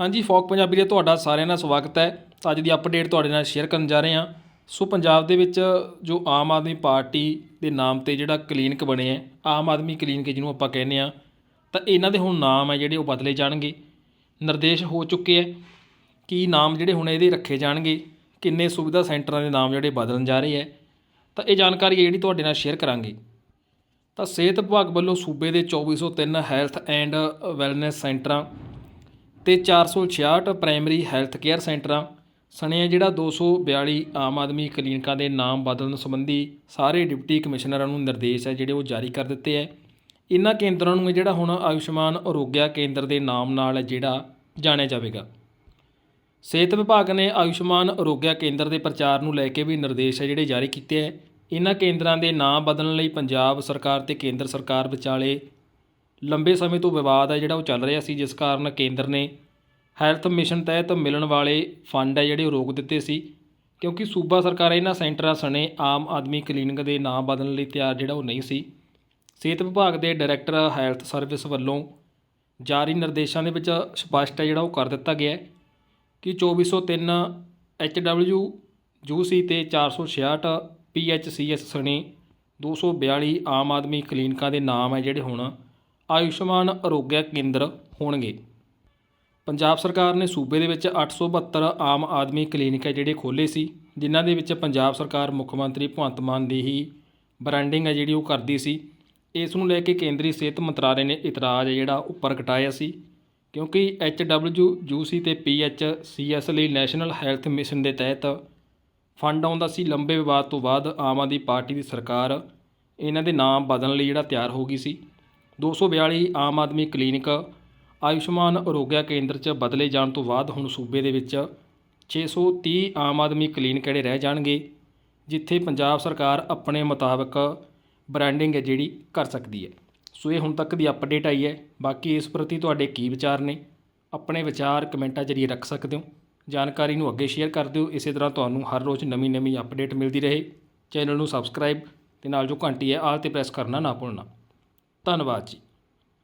ਹਾਂਜੀ, ਫੋਕ ਪੰਜਾਬੀ ਦੇ ਤੁਹਾਡਾ ਸਾਰਿਆਂ ਦਾ ਸਵਾਗਤ ਹੈ। ਅੱਜ ਦੀ ਅਪਡੇਟ ਤੁਹਾਡੇ ਨਾਲ ਸ਼ੇਅਰ ਕਰਨ ਜਾ ਰਹੇ ਹਾਂ। ਸੋ ਪੰਜਾਬ ਦੇ ਵਿੱਚ ਜੋ ਆਮ ਆਦਮੀ ਪਾਰਟੀ ਦੇ ਨਾਮ ਤੇ ਜਿਹੜਾ ਕਲੀਨਿਕ ਬਣੇ ਹੈ, ਆਮ ਆਦਮੀ ਕਲੀਨਿਕ ਜਿਹਨੂੰ ਆਪਾਂ ਕਹਿੰਦੇ ਆ ਤਾਂ ਇਹਨਾਂ ਦੇ ਹੁਣ ਨਾਮ ਹੈ ਜਿਹੜੇ ਉਹ ਬਦਲੇ ਜਾਣਗੇ। ਨਿਰਦੇਸ਼ ਹੋ ਚੁੱਕੇ ਹੈ ਕਿ ਨਾਮ ਜਿਹੜੇ ਹੁਣ ਇਹਦੇ ਰੱਖੇ ਜਾਣਗੇ, ਕਿੰਨੇ ਸੁਵਿਧਾ ਸੈਂਟਰਾਂ ਦੇ ਨਾਮ ਜਿਹੜੇ ਬਦਲਣ ਜਾ ਰਹੇ ਹੈ। ਤਾਂ ਇਹ ਜਾਣਕਾਰੀ ਜਿਹੜੀ ਤੁਹਾਡੇ ਨਾਲ ਸ਼ੇਅਰ ਕਰਾਂਗੇ। ਤਾਂ ਸਿਹਤ ਵਿਭਾਗ ਵੱਲੋਂ ਸੂਬੇ ਦੇ 2403 ਹੈਲਥ ਐਂਡ ਵੈਲਨੈਸ ਸੈਂਟਰਾਂ ਤੇ 466 ਪ੍ਰਾਇਮਰੀ ਹੈਲਥ ਕੇਅਰ ਸੈਂਟਰਾਂ ਸਣੇ ਜਿਹੜਾ 242 ਆਮ ਆਦਮੀ ਕਲੀਨਿਕਾਂ ਦੇ ਨਾਮ ਬਦਲਣ ਸੰਬੰਧੀ ਸਾਰੇ ਡਿਪਟੀ ਕਮਿਸ਼ਨਰਾਂ ਨੂੰ ਨਿਰਦੇਸ਼ ਹੈ ਜਿਹੜੇ ਉਹ ਜਾਰੀ ਕਰ ਦਿੱਤੇ ਹੈ। ਇਹਨਾਂ ਕੇਂਦਰਾਂ ਨੂੰ ਜਿਹੜਾ ਹੁਣ ਆਯੁਸ਼ਮਾਨ ਅਰੋਗਿਆ ਕੇਂਦਰ ਦੇ ਨਾਮ ਨਾਲ ਜਿਹੜਾ ਜਾਣਿਆ ਜਾਵੇਗਾ। ਸਿਹਤ ਵਿਭਾਗ ਨੇ ਆਯੁਸ਼ਮਾਨ ਅਰੋਗਿਆ ਕੇਂਦਰ ਦੇ ਪ੍ਰਚਾਰ ਨੂੰ ਲੈ ਕੇ ਵੀ ਨਿਰਦੇਸ਼ ਹੈ ਜਿਹੜੇ ਜਾਰੀ ਕੀਤੇ ਹੈ। ਇਹਨਾਂ ਕੇਂਦਰਾਂ ਦੇ ਨਾਮ ਬਦਲਣ ਲਈ ਪੰਜਾਬ ਸਰਕਾਰ ਤੇ ਕੇਂਦਰ ਸਰਕਾਰ ਵਿਚਾਲੇ ਲੰਬੇ ਸਮੇਂ ਤੋਂ ਵਿਵਾਦ ਹੈ ਜਿਹੜਾ ਉਹ ਚੱਲ ਰਿਹਾ ਸੀ, ਜਿਸ ਕਾਰਨ ਕੇਂਦਰ ਨੇ ਹੈਲਥ ਮਿਸ਼ਨ ਤਹਿਤ ਮਿਲਣ ਵਾਲੇ ਫੰਡ ਹੈ ਜਿਹੜੇ ਉਹ ਰੋਕ ਦਿੱਤੇ ਸੀ, ਕਿਉਂਕਿ ਸੂਬਾ ਸਰਕਾਰ ਇਹਨਾਂ ਸੈਂਟਰਾਂ ਸਣੇ ਆਮ ਆਦਮੀ ਕਲੀਨਿਕ ਦੇ ਨਾਂ ਬਦਲਣ ਲਈ ਤਿਆਰ ਜਿਹੜਾ ਉਹ ਨਹੀਂ ਸੀ। ਸਿਹਤ ਵਿਭਾਗ ਦੇ ਡਾਇਰੈਕਟਰ ਹੈਲਥ ਸਰਵਿਸ ਵੱਲੋਂ ਜਾਰੀ ਨਿਰਦੇਸ਼ਾਂ ਦੇ ਵਿੱਚ ਸਪਸ਼ਟ ਹੈ ਜਿਹੜਾ ਉਹ ਕਰ ਦਿੱਤਾ ਗਿਆ ਹੈ ਕਿ 2403 ਐਚਡਬਲਯੂ ਯੂਸੀ ਤੇ 466 ਪੀਐਚਸੀਐਸ ਸਣੇ 242 ਆਮ ਆਦਮੀ ਕਲੀਨਿਕਾਂ ਦੇ ਨਾਮ ਹੈ ਜਿਹੜੇ ਹੁਣ ਆਯੁਸ਼ਮਾਨ ਅਰੋਗਿਆ ਕੇਂਦਰ ਹੋਣਗੇ। ਪੰਜਾਬ ਸਰਕਾਰ ਨੇ ਸੂਬੇ ਦੇ ਵਿੱਚ 872 ਆਮ ਆਦਮੀ ਕਲੀਨਿਕ ਹੈ ਜਿਹੜੇ ਖੋਲ੍ਹੇ ਸੀ, ਜਿਨ੍ਹਾਂ ਦੇ ਵਿੱਚ ਪੰਜਾਬ ਸਰਕਾਰ ਮੁੱਖ ਮੰਤਰੀ ਭਗਵੰਤ ਮਾਨ ਦੀ ਹੀ ਬ੍ਰਾਂਡਿੰਗ ਹੈ ਜਿਹੜੀ ਉਹ ਕਰਦੀ ਸੀ। ਇਸ ਨੂੰ ਲੈ ਕੇ ਕੇਂਦਰੀ ਸਿਹਤ ਮੰਤਰਾਲੇ ਨੇ ਇਤਰਾਜ਼ ਹੈ ਜਿਹੜਾ ਉਹ ਪ੍ਰਗਟਾਇਆ ਸੀ, ਕਿਉਂਕਿ ਐਚ ਡਬਲਯੂ ਯੂਸੀ ਤੇ ਪੀ ਐਚ ਸੀ ਐਸ ਲਈ ਨੈਸ਼ਨਲ ਹੈਲਥ ਮਿਸ਼ਨ ਦੇ ਤਹਿਤ ਫੰਡ ਆਉਂਦਾ ਸੀ। ਲੰਬੇ ਵਿਵਾਦ ਤੋਂ ਬਾਅਦ ਆਮ ਆਦਮੀ ਪਾਰਟੀ ਦੀ ਸਰਕਾਰ ਇਹਨਾਂ ਦੇ ਨਾਮ ਬਦਲਣ ਲਈ ਜਿਹੜਾ ਤਿਆਰ ਹੋ ਗਈ ਸੀ। 242 ਆਮ ਆਦਮੀ ਕਲੀਨਿਕ ਆਯੁਸ਼ਮਾਨ ਅਰੋਗਿਆ ਕੇਂਦਰ 'ਚ ਬਦਲੇ ਜਾਣ ਤੋਂ ਬਾਅਦ ਹੁਣ ਸੂਬੇ ਦੇ ਵਿੱਚ 630 ਆਮ ਆਦਮੀ ਕਲੀਨਿਕ ਜਿਹੜੇ ਰਹਿ ਜਾਣਗੇ, ਜਿੱਥੇ ਪੰਜਾਬ ਸਰਕਾਰ ਆਪਣੇ ਮੁਤਾਬਕ ਬ੍ਰਾਂਡਿੰਗ ਹੈ ਜਿਹੜੀ ਕਰ ਸਕਦੀ ਹੈ। ਸੋ ਇਹ ਹੁਣ ਤੱਕ ਦੀ ਅਪਡੇਟ ਆਈ ਹੈ। ਬਾਕੀ ਇਸ ਪ੍ਰਤੀ ਤੁਹਾਡੇ ਕੀ ਵਿਚਾਰ ਨੇ? ਆਪਣੇ ਵਿਚਾਰ ਕਮੈਂਟਾਂ ਜਰੀਏ ਰੱਖ ਸਕਦੇ ਹੋ। ਜਾਣਕਾਰੀ ਨੂੰ ਅੱਗੇ ਸ਼ੇਅਰ ਕਰ ਦਿਓ। ਇਸੇ ਤਰ੍ਹਾਂ ਤੁਹਾਨੂੰ ਹਰ ਰੋਜ਼ ਨਵੀਂ ਨਵੀਂ ਅਪਡੇਟ ਮਿਲਦੀ ਰਹੇ। ਚੈਨਲ ਨੂੰ ਸਬਸਕ੍ਰਾਈਬ ਤੇ ਨਾਲ ਜੋ ਘੰਟੀ ਹੈ, ਆਲ ਤੇ ਪ੍ਰੈਸ ਕਰਨਾ ਨਾ ਭੁੱਲਣਾ। ਧੰਨਵਾਦ ਜੀ।